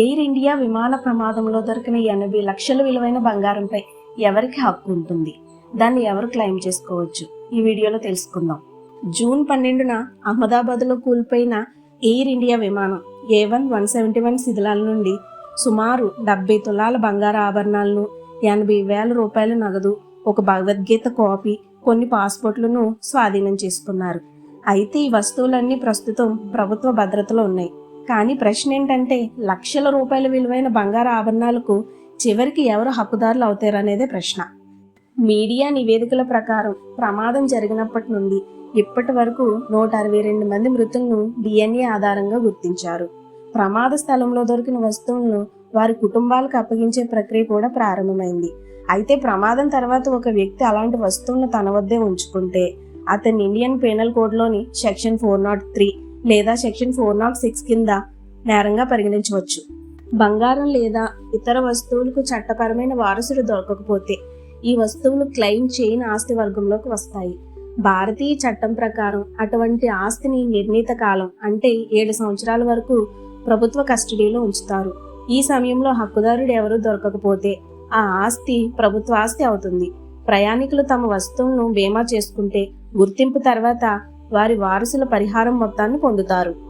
Air India విమాన ప్రమాదంలో దొరికిన ఎనభై లక్షల విలువైన బంగారంపై ఎవరికి హక్కు ఉంటుంది? దాన్ని ఎవరు క్లెయిమ్ చేసుకోవచ్చు? ఈ వీడియోలో తెలుసుకుందాం. జూన్ పన్నెండున అహ్మదాబాద్లో కూలిపోయిన ఎయిర్ ఇండియా విమానం A one one seventy one శిథిలాల నుండి సుమారు డెబ్బై తులాల బంగారు ఆభరణాలను ఎనభై వేల రూపాయల నగదు ఒక భగవద్గీత కాపీ కొన్ని పాస్పోర్ట్లను స్వాధీనం చేసుకున్నారు. అయితే ఈ వస్తువులన్నీ ప్రస్తుతం ప్రభుత్వ భద్రతలో ఉన్నాయి. కానీ ప్రశ్న ఏంటంటే లక్షల రూపాయల విలువైన బంగారు ఆభరణాలకు చివరికి ఎవరు హక్కుదారులు అవుతారనేదే ప్రశ్న. మీడియా నివేదికల ప్రకారం ప్రమాదం జరిగినప్పటి నుండి ఇప్పటి వరకు నూట అరవై రెండు మంది మృతులను డిఎన్ఏ ఆధారంగా గుర్తించారు. ప్రమాద స్థలంలో దొరికిన వస్తువులను వారి కుటుంబాలకు అప్పగించే ప్రక్రియ కూడా ప్రారంభమైంది. అయితే ప్రమాదం తర్వాత ఒక వ్యక్తి అలాంటి వస్తువులను తన వద్దే ఉంచుకుంటే అతన్ని ఇండియన్ పీనల్ కోడ్లోని సెక్షన్ ఫోర్ నాట్ త్రీ లేదా సెక్షన్ ఫోర్ నాట్ సిక్స్ కింద నేరంగా పరిగణించవచ్చు. బంగారం లేదా ఇతర వస్తువులకు చట్టపరమైన వారసుడు దొరకకపోతే ఈ వస్తువులు క్లెయిమ్ చేయని ఆస్తి వర్గంలోకి వస్తాయి. భారతీయ చట్టం ప్రకారం అటువంటి ఆస్తిని నిర్ణీత కాలం అంటే ఏడు సంవత్సరాల వరకు ప్రభుత్వ కస్టడీలో ఉంచుతారు. ఈ సమయంలో హక్కుదారుడు ఎవరూ దొరకకపోతే ఆ ఆస్తి ప్రభుత్వ ఆస్తి అవుతుంది. ప్రయాణికులు తమ వస్తువులను బీమా చేసుకుంటే గుర్తింపు తర్వాత వారి వారసుల పరిహారం మొత్తాన్ని పొందుతారు.